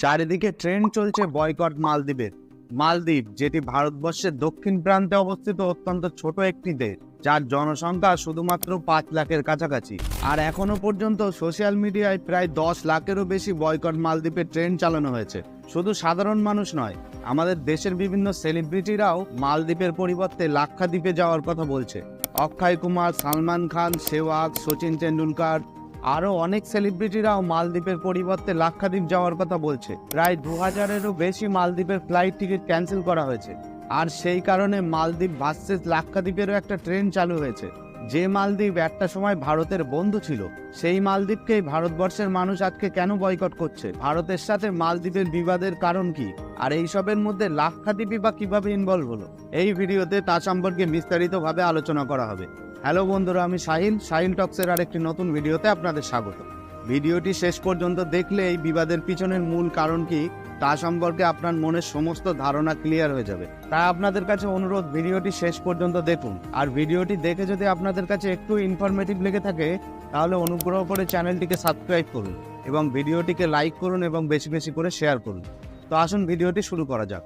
চারিদিকে ট্রেন চলছে বয়কট মালদ্বীপের। মালদ্বীপ, যেটি ভারতবর্ষের দক্ষিণ প্রান্তে অবস্থিত অত্যন্ত ছোট একটি দেশ, যার জনসংখ্যা শুধুমাত্র পাঁচ লাখের কাছাকাছি। আর এখনও পর্যন্ত সোশ্যাল মিডিয়ায় প্রায় দশ লাখেরও বেশি বয়কট মালদ্বীপের ট্রেন চালানো হয়েছে। শুধু সাধারণ মানুষ নয়, আমাদের দেশের বিভিন্ন সেলিব্রিটিরাও মালদ্বীপের পরিবর্তে লাক্ষাদ্বীপে যাওয়ার কথা বলছে। অক্ষয় কুমার, সালমান খান সেওয়াগ সচিন তেন্ডুলকার আরও অনেক সেলিব্রিটিরাও মালদ্বীপের পরিবর্তে লাক্ষাদ্বীপ যাওয়ার কথা বলছে। প্রায় দু হাজারেরও বেশি মালদ্বীপের ফ্লাইট টিকিট ক্যান্সেল করা হয়েছে। আর সেই কারণে মালদ্বীপ ভার্সেস লাক্ষাদ্বীপেরও একটা ট্রেন চালু হয়েছে। যে মালদ্বীপ একটা সময় ভারতের বন্ধু ছিল, সেই মালদ্বীপকেই ভারতবর্ষের মানুষ আজকে কেন বয়কট করছে? ভারতের সাথে মালদ্বীপের বিবাদের কারণ কি? আর এইসবের মধ্যে লাক্ষাদ্বীপই বা কীভাবে ইনভলভ হলো? এই ভিডিওতে তা সম্পর্কে বিস্তারিতভাবে আলোচনা করা হবে। হ্যালো বন্ধুরা, আমি শাহিন। সাহিল টক্সের আরেকটি নতুন ভিডিওতে আপনাদের স্বাগত। ভিডিওটি শেষ পর্যন্ত দেখলে এই বিবাদের পিছনের মূল কারণ কি, তা সম্পর্কে আপনার মনের সমস্ত ধারণা ক্লিয়ার হয়ে যাবে। তাই আপনাদের কাছে অনুরোধ, ভিডিওটি শেষ পর্যন্ত দেখুন। আর ভিডিওটি দেখে যদি আপনাদের কাছে একটু ইনফরমেটিভ লেগে থাকে, তাহলে অনুগ্রহ করে চ্যানেলটিকে সাবস্ক্রাইব করুন এবং ভিডিওটিকে লাইক করুন এবং বেশি বেশি করে শেয়ার করুন। তো আসুন, ভিডিওটি শুরু করা যাক।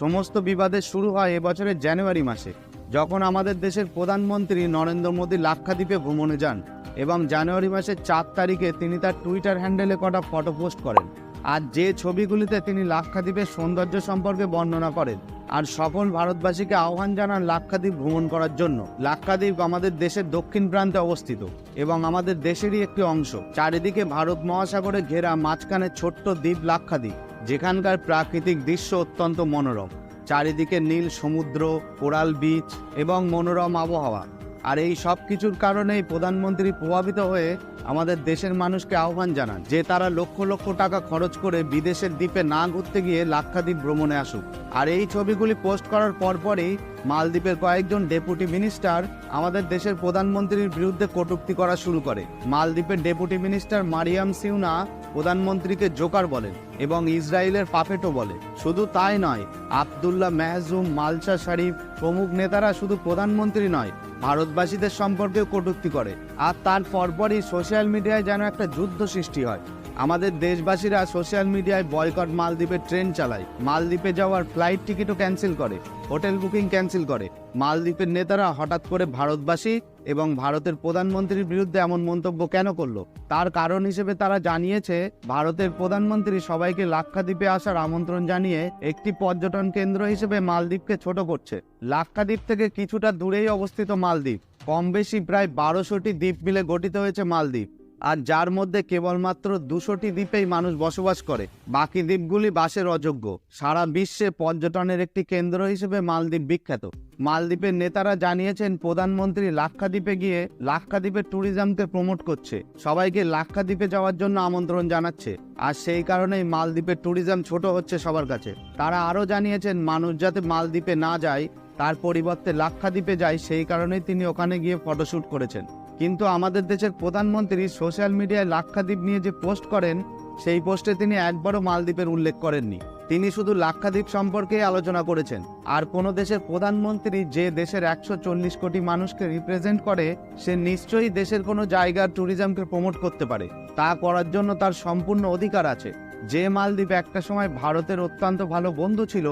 সমস্ত বিবাদের শুরু হয় এবছরের জানুয়ারি মাসে। যখন আমাদের দেশের প্রধানমন্ত্রী নরেন্দ্র মোদী লাক্ষাদ্বীপে ভ্রমণে যান এবং জানুয়ারি মাসের চার তারিখে তিনি তার টুইটার হ্যান্ডেলে কটা ফটো পোস্ট করেন আর যে ছবিগুলিতে তিনি লাক্ষাদ্বীপের সৌন্দর্য সম্পর্কে বর্ণনা করেন আর সকল ভারতবাসীকে আহ্বান জানান লাক্ষাদ্বীপ ভ্রমণ করার জন্য। লাক্ষাদ্বীপ আমাদের দেশের দক্ষিণ প্রান্তে অবস্থিত এবং আমাদের দেশেরই একটি অংশ। চারিদিকে ভারত মহাসাগরে ঘেরা মাঝখানে ছোট্ট দ্বীপ লাক্ষাদ্বীপ, যেখানকার প্রাকৃতিক দৃশ্য অত্যন্ত মনোরম। চারিদিকে নীল সমুদ্র, কোরাল বিচ এবং মনোরম আবহাওয়া। আর এই সব কিছুর কারণেই প্রধানমন্ত্রী প্রভাবিত হয়ে আমাদের দেশের মানুষকে আহ্বান জানান যে তারা লক্ষ লক্ষ টাকা খরচ করে বিদেশের দ্বীপে না ঘুরতে গিয়ে লাক্ষাদ্বীপ ভ্রমণে আসুক। আর এই ছবিগুলি পোস্ট করার পরপরই মালদ্বীপের কয়েকজন ডেপুটি মিনিস্টার আমাদের দেশের প্রধানমন্ত্রীর বিরুদ্ধে কটূক্তি করা শুরু করে। মালদ্বীপের ডেপুটি মিনিস্টার মারিয়াম সিউনা প্রধানমন্ত্রীকে জোকার বলেন এবং ইসরায়েলের পাপেটও বলে। শুধু তাই নয়, আবদুল্লাহ মেহজুম, মালসা শরীফ প্রমুখ নেতারা শুধু প্রধানমন্ত্রী নয় ভারতবাসীদের সম্পর্কেও কটূক্তি করে। আর তার পরপরই সোশ্যাল মিডিয়ায় যেন একটা যুদ্ধ সৃষ্টি হয়। আমাদের দেশবাসীরা সোশ্যাল মিডিয়ায় বয়কট মালদ্বীপের ট্রেন চালায়। মালদ্বীপে যাওয়ার ফ্লাইট টিকিটও ক্যান্সেল করে হোটেল বুকিং ক্যান্সেল করে। মালদ্বীপের নেতারা হঠাৎ করে ভারতবাসী এবং ভারতের প্রধানমন্ত্রীর বিরুদ্ধে এমন মন্তব্য কেন করল? তার কারণ হিসেবে তারা জানিয়েছে, ভারতের প্রধানমন্ত্রী সবাইকে লাক্ষাদ্বীপে আসার আমন্ত্রণ জানিয়ে একটি পর্যটন কেন্দ্র হিসেবে মালদ্বীপকে ছোট করছে। লাক্ষাদ্বীপ থেকে কিছুটা দূরেই অবস্থিত মালদ্বীপ। কম বেশি প্রায় বারোশোটি দ্বীপ মিলে গঠিত হয়েছে মালদ্বীপ। আর যার মধ্যে কেবলমাত্র দুশোটি দ্বীপেই মানুষ বসবাস করে, বাকি দ্বীপগুলি বাসের অযোগ্য। সারা বিশ্বে পর্যটনের একটি কেন্দ্র হিসেবে মালদ্বীপ বিখ্যাত। মালদ্বীপের নেতারা জানিয়েছেন, প্রধানমন্ত্রী লাক্ষাদ্বীপে গিয়ে লাক্ষাদ্বীপের ট্যুরিজমকে প্রমোট করছে। সবাইকে লাক্ষাদ্বীপে যাওয়ার জন্য আমন্ত্রণ জানাচ্ছে। আর সেই কারণেই মালদ্বীপের ট্যুরিজম ছোট হচ্ছে সবার কাছে। তারা আরও জানিয়েছেন, মানুষ যাতে মালদ্বীপে না যায়, তার পরিবর্তে লাক্ষাদ্বীপে যায়, সেই কারণেই তিনি ওখানে গিয়ে ফটোশ্যুট করেছেন। কিন্তু আমাদের দেশের প্রধানমন্ত্রী সোশ্যাল মিডিয়ায় লাক্ষাদ্বীপ নিয়ে যে পোস্ট করেন, সেই পোস্টে তিনি একবারও মালদ্বীপের উল্লেখ করেননি। তিনি শুধু লাক্ষাদ্বীপ সম্পর্কেই আলোচনা করেছেন। আর কোনো দেশের প্রধানমন্ত্রী যে দেশের একশো চল্লিশ কোটি মানুষকে রিপ্রেজেন্ট করে, সে নিশ্চয়ই দেশের কোনো জায়গার ট্যুরিজমকে প্রমোট করতে পারে। তা করার জন্য তার সম্পূর্ণ অধিকার আছে। যে মালদ্বীপ একটা সময় ভারতের অত্যন্ত ভালো বন্ধু ছিল,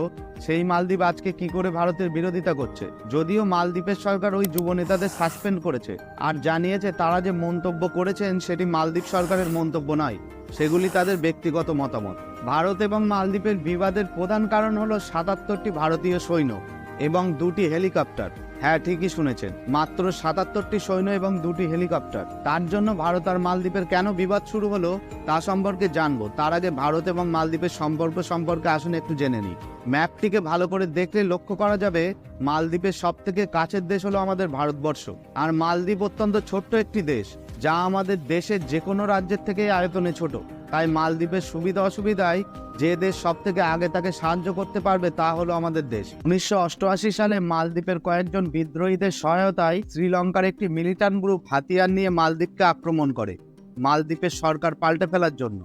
সেই মালদ্বীপ আজকে কি করে ভারতের বিরোধিতা করছে? যদিও মালদ্বীপের সরকার ওই যুব নেতাদের সাসপেন্ড করেছে, আর জানিয়েছে তারা যে মন্তব্য করেছেন সেটি মালদ্বীপ সরকারের মন্তব্য নয়, সেগুলি তাদের ব্যক্তিগত মতামত। ভারত এবং মালদ্বীপের বিবাদের প্রধান কারণ হলো সাতাত্তরটি ভারতীয় সৈন্য। এবং দুটি হেলিকপ্টার। হ্যাঁ ঠিকই শুনেছেন। মাত্র সাতাত্তরটি সৈন্য এবং দুটি হেলিকপ্টার। তার জন্য ভারত আর মালদ্বীপের কেন বিবাদ শুরু হলো, তা সম্পর্কে জানব। তার আগে ভারত এবং মালদ্বীপের সম্পর্ক সম্পর্কে আসুন একটু জেনে নিই। ম্যাপটিকে ভালো করে দেখলে লক্ষ্য করা যাবে, মালদ্বীপের সব থেকে কাছের দেশ হলো আমাদের ভারতবর্ষ। আর মালদ্বীপ অত্যন্ত ছোট্ট একটি দেশ, যা আমাদের দেশের যে কোনো রাজ্যের থেকে আয়তনে ছোট। তাই মালদ্বীপের সুবিধা অসুবিধায় যে দেশ সব থেকে আগে তাকে সাহায্য করতে পারবে তা হলো আমাদের দেশ। উনিশশো অষ্টআশি সালে মালদ্বীপের কয়েকজন বিদ্রোহীদের সহায়তায় শ্রীলঙ্কার একটি মিলিটান গ্রুপ হাতিয়ার নিয়ে মালদ্বীপকে আক্রমণ করে, মালদ্বীপের সরকার পাল্টে ফেলার জন্য।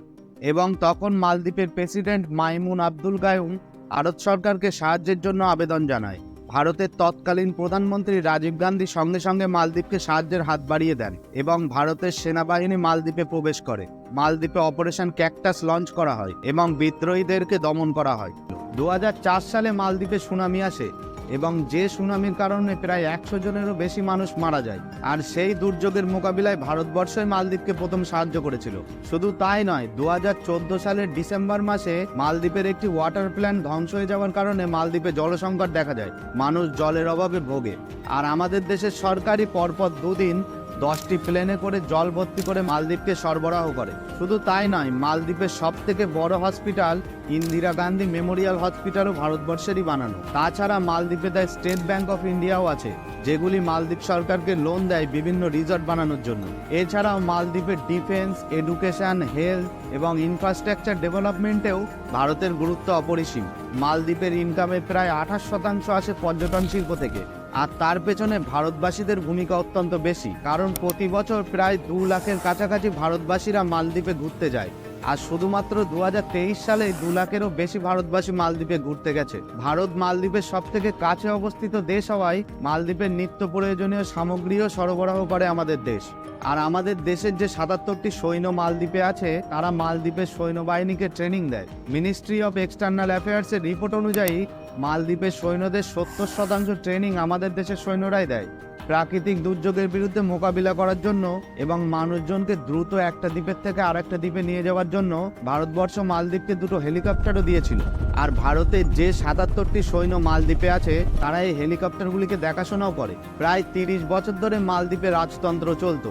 এবং তখন মালদ্বীপের প্রেসিডেন্ট মাইমুন আব্দুল গায়ুম ভারত সরকারকে সাহায্যের জন্য আবেদন জানায়। ভারতের তৎকালীন প্রধানমন্ত্রী রাজীব গান্ধী সঙ্গে সঙ্গে মালদ্বীপকে সাহায্যের হাত বাড়িয়ে দেন এবং ভারতের সেনাবাহিনী মালদ্বীপে প্রবেশ করে। মালদ্বীপে অপারেশন ক্যাকটাস লঞ্চ করা হয় এবং বিদ্রোহীদেরকে দমন করা হয়। দু হাজার চার সালে মালদ্বীপে সুনামি আসে এবং যে সুনামির কারণে প্রায় একশো জনেরও বেশি মানুষ মারা যায়। আর সেই দুর্যোগের মোকাবিলায় ভারতবর্ষই মালদ্বীপকে প্রথম সাহায্য করেছিল। শুধু তাই নয় দু সালের ডিসেম্বর মাসে মালদ্বীপের একটি ওয়াটার প্ল্যান্ট ধ্বংস হয়ে যাওয়ার কারণে মালদ্বীপে জলসংকট দেখা যায়। মানুষ জলের অভাবে ভোগে। আর আমাদের দেশের সরকারই পরপর দুদিন দশটি প্লেনে করে জল ভর্তি করে মালদ্বীপকে সরবরাহ করে। শুধু তাই নয়, মালদ্বীপের সব থেকে বড় হসপিটাল ইন্দিরা গান্ধী মেমোরিয়াল হসপিটালও ভারতবর্ষেরই বানানো। তাছাড়া মালদ্বীপে দেয় স্টেট ব্যাংক অফ ইন্ডিয়াও আছে, যেগুলি মালদ্বীপ সরকারকে লোন দেয় বিভিন্ন রিসর্ট বানানোর জন্য। এছাড়াও মালদ্বীপের ডিফেন্স, এডুকেশন, হেলথ এবং ইনফ্রাস্ট্রাকচার ডেভেলপমেন্টেও ভারতের গুরুত্ব অপরিসীম। মালদ্বীপের ইনকামের প্রায় আঠাশ শতাংশ আসে পর্যটন শিল্প থেকে। আর তার পেছনে ভারতবাসীদের ভূমিকা অত্যন্ত বেশি, কারণ প্রতি বছর প্রায় দু লাখের কাছাকাছি ভারতবাসীরা মালদ্বীপে ঘুরতে যায়। আর শুধুমাত্র দু হাজার তেইশ সালে দু লাখেরও বেশি ভারতবাসী মালদ্বীপে ঘুরতে গেছে। ভারত মালদ্বীপের সব থেকে কাছে অবস্থিত দেশ হওয়ায় মালদ্বীপের নিত্য প্রয়োজনীয় সামগ্রীও সরবরাহ করে আমাদের দেশ। আর আমাদের দেশের যে সাতাত্তরটি সৈন্য মালদ্বীপে আছে, তারা মালদ্বীপের সৈন্যবাহিনীকে ট্রেনিং দেয়। মিনিস্ট্রি অফ এক্সটার্নাল অ্যাফেয়ার্সের রিপোর্ট অনুযায়ী, মালদ্বীপের সৈন্যদের সত্তর শতাংশ ট্রেনিং আমাদের দেশের সৈন্যরাই দেয়। প্রাকৃতিক দুর্যোগের বিরুদ্ধে মোকাবিলা করার জন্য এবং মানুষজনকে দ্রুত একটা দ্বীপের থেকে আরেকটা দ্বীপে নিয়ে যাওয়ার জন্য ভারতবর্ষ মালদ্বীপকে দুটো হেলিকপ্টারও দিয়েছিল। আর ভারতের যে সাতাত্তরটি সৈন্য মালদ্বীপে আছে, তারা এই হেলিকপ্টারগুলিকে দেখাশোনাও করে। প্রায় তিরিশ বছর ধরে মালদ্বীপে রাজতন্ত্র চলতো।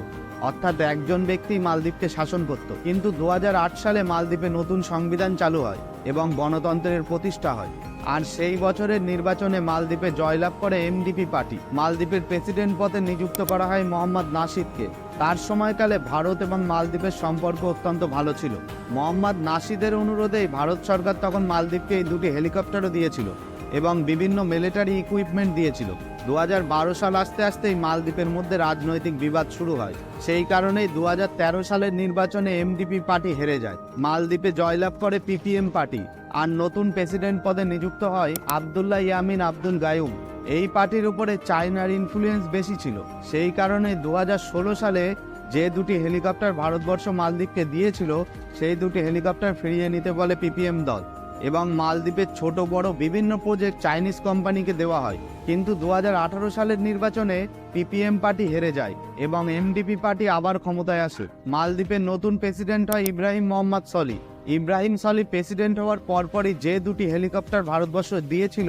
অর্থাৎ একজন ব্যক্তি মালদ্বীপকে শাসন করত। কিন্তু দু হাজার আট সালে মালদ্বীপে নতুন সংবিধান চালু হয় এবং গণতন্ত্রের প্রতিষ্ঠা হয়। আর সেই বছরের নির্বাচনে মালদ্বীপে জয়লাভ করে এমডিপি পার্টি। মালদ্বীপের প্রেসিডেন্ট পদে নিযুক্ত করা হয় মোহাম্মদ নাসিদকে। তার সময়কালে ভারত এবং মালদ্বীপের সম্পর্ক অত্যন্ত ভালো ছিল। মোহাম্মদ নাসিদের অনুরোধেই ভারত সরকার তখন মালদ্বীপকে এই দুটি হেলিকপ্টারও দিয়েছিল এবং বিভিন্ন মিলিটারি ইকুইপমেন্ট দিয়েছিল। দু হাজার বারো সাল আসতে আসতেই মালদ্বীপের মধ্যে রাজনৈতিক বিবাদ শুরু হয়। সেই কারণেই দু হাজার তেরো সালের নির্বাচনে এমডিপি পার্টি হেরে যায়। মালদ্বীপে জয়লাভ করে পিপিএম পার্টি। আর নতুন প্রেসিডেন্ট পদে নিযুক্ত হয় আবদুল্লাহ ইয়ামিন আব্দুল গায়ুম। এই পার্টির উপরে চায়নার ইনফ্লুয়েন্স বেশি ছিল। সেই কারণে দু হাজার ষোলো সালে যে দুটি হেলিকপ্টার ভারতবর্ষ মালদ্বীপকে দিয়েছিল, সেই দুটি হেলিকপ্টার ফিরিয়ে নিতে বলে পিপিএম দল। এবং মালদ্বীপের ছোট বড় বিভিন্ন প্রজেক্ট চাইনিজ কোম্পানিকে দেওয়া হয়। কিন্তু দু হাজার আঠারো সালের নির্বাচনে পিপিএম পার্টি হেরে যায় এবং এমডিপি পার্টি আবার ক্ষমতায় আসে। মালদ্বীপের নতুন প্রেসিডেন্ট হয় ইব্রাহিম মোহাম্মদ সলি। ইব্রাহিম সলি প্রেসিডেন্ট হওয়ার পরপরই যে দুটি হেলিকপ্টার ভারতবর্ষ দিয়েছিল,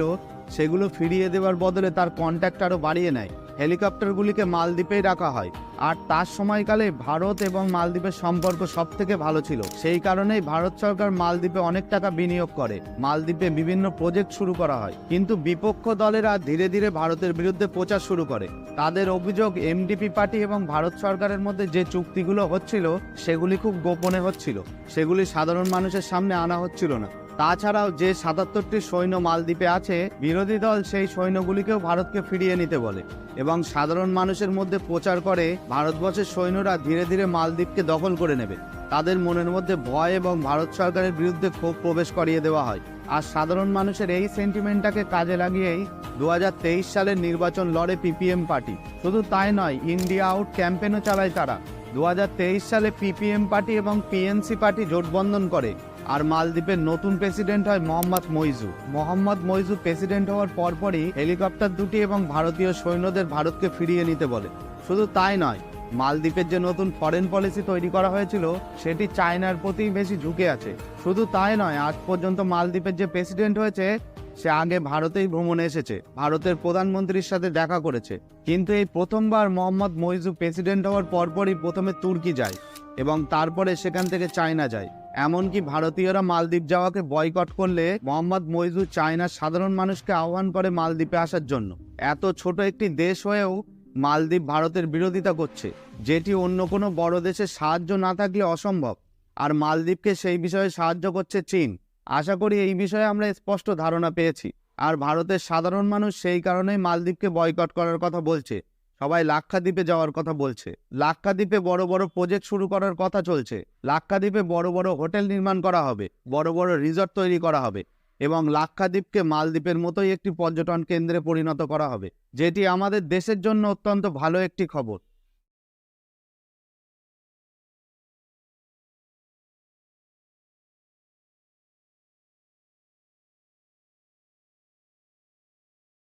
সেগুলো ফিরিয়ে দেওয়ার বদলে তার কন্ট্যাক্ট আরও বাড়িয়ে নেয়। হেলিকপ্টারগুলিকে মালদ্বীপেই রাখা হয়। আর তার সময়কালে ভারত এবং মালদ্বীপের সম্পর্ক সব থেকে ভালো ছিল। সেই কারণেই ভারত সরকার মালদ্বীপে অনেক টাকা বিনিয়োগ করে। মালদ্বীপে বিভিন্ন প্রজেক্ট শুরু করা হয়। কিন্তু বিপক্ষ দলেরা ধীরে ধীরে ভারতের বিরুদ্ধে প্রচার শুরু করে। তাদের অভিযোগ এমডিপি পার্টি এবং ভারত সরকারের মধ্যে যে চুক্তিগুলো হচ্ছিল, সেগুলি খুব গোপনে হচ্ছিল। সেগুলি সাধারণ মানুষের সামনে আনা হচ্ছিল না। তাছাড়াও যে সাতাত্তরটি সৈন্য মালদ্বীপে আছে, বিরোধী দল সেই সৈন্যগুলিকেও ভারতকে ফিরিয়ে নিতে বলে এবং সাধারণ মানুষের মধ্যে প্রচার করে ভারতবর্ষের সৈন্যরা ধীরে ধীরে মালদ্বীপকে দখল করে নেবে। তাদের মনের মধ্যে ভয় এবং ভারত সরকারের বিরুদ্ধে ক্ষোভ প্রবেশ করিয়ে দেওয়া হয়। আর সাধারণ মানুষের এই সেন্টিমেন্টটাকে কাজে লাগিয়েই দু হাজার তেইশ সালের নির্বাচন লড়ে পিপিএম পার্টি। শুধু তাই নয়, ইন্ডিয়া আউট ক্যাম্পেনও চালায় তারা। দু হাজার তেইশ সালে পিপিএম পার্টি এবং পিএনসি পার্টি জোটবন্ধন করে। আর মালদ্বীপের নতুন প্রেসিডেন্ট হয় মোহাম্মদ মইজু। মোহাম্মদ মইজু প্রেসিডেন্ট হওয়ার পরপরই হেলিকপ্টার দুটি এবং ভারতীয় সৈন্যদের ভারতকে ফিরিয়ে নিতে বলে। শুধু তাই নয়, মালদ্বীপের যে নতুন ফরেন পলিসি তৈরি করা হয়েছিল, সেটি চায়নার প্রতি বেশি ঝুঁকে আছে। শুধু তাই নয়, আজ পর্যন্ত মালদ্বীপের যে প্রেসিডেন্ট হয়েছে, সে আগে ভারতেই ভ্রমণে এসেছে, ভারতের প্রধানমন্ত্রীর সাথে দেখা করেছে। কিন্তু এই প্রথমবার মোহাম্মদ মইজু প্রেসিডেন্ট হওয়ার পরপরই প্রথমে তুর্কি যায় এবং তারপরে সেখান থেকে চায়না যায়। এমনকি ভারতীয়রা মালদ্বীপ যাওয়াকে বয়কট করলে মোহাম্মদ মইজু চায়নার সাধারণ মানুষকে আহ্বান করে মালদ্বীপে আসার জন্য। এত ছোট একটি দেশ হয়েও মালদ্বীপ ভারতের বিরোধিতা করছে, যেটি অন্য কোনো বড় দেশের সাহায্য না থাকলে অসম্ভব। আর মালদ্বীপকে সেই বিষয়ে সাহায্য করছে চীন। আশা করি এই বিষয়ে আমরা স্পষ্ট ধারণা পেয়েছি। আর ভারতের সাধারণ মানুষ সেই কারণেই মালদ্বীপকে বয়কট করার কথা বলছে। সবাই লাক্ষাদ্বীপে যাওয়ার কথা বলছে। লাক্ষাদ্বীপে বড় বড় প্রজেক্ট শুরু করার কথা চলছে। লাক্ষাদ্বীপে বড় বড় হোটেল নির্মাণ করা হবে, বড় বড় রিসর্ট তৈরি করা হবে এবং লাক্ষাদ্বীপকে মালদ্বীপের মতোই একটি পর্যটন কেন্দ্রে পরিণত করা হবে, যেটি আমাদের দেশের জন্য অত্যন্ত ভালো একটি খবর।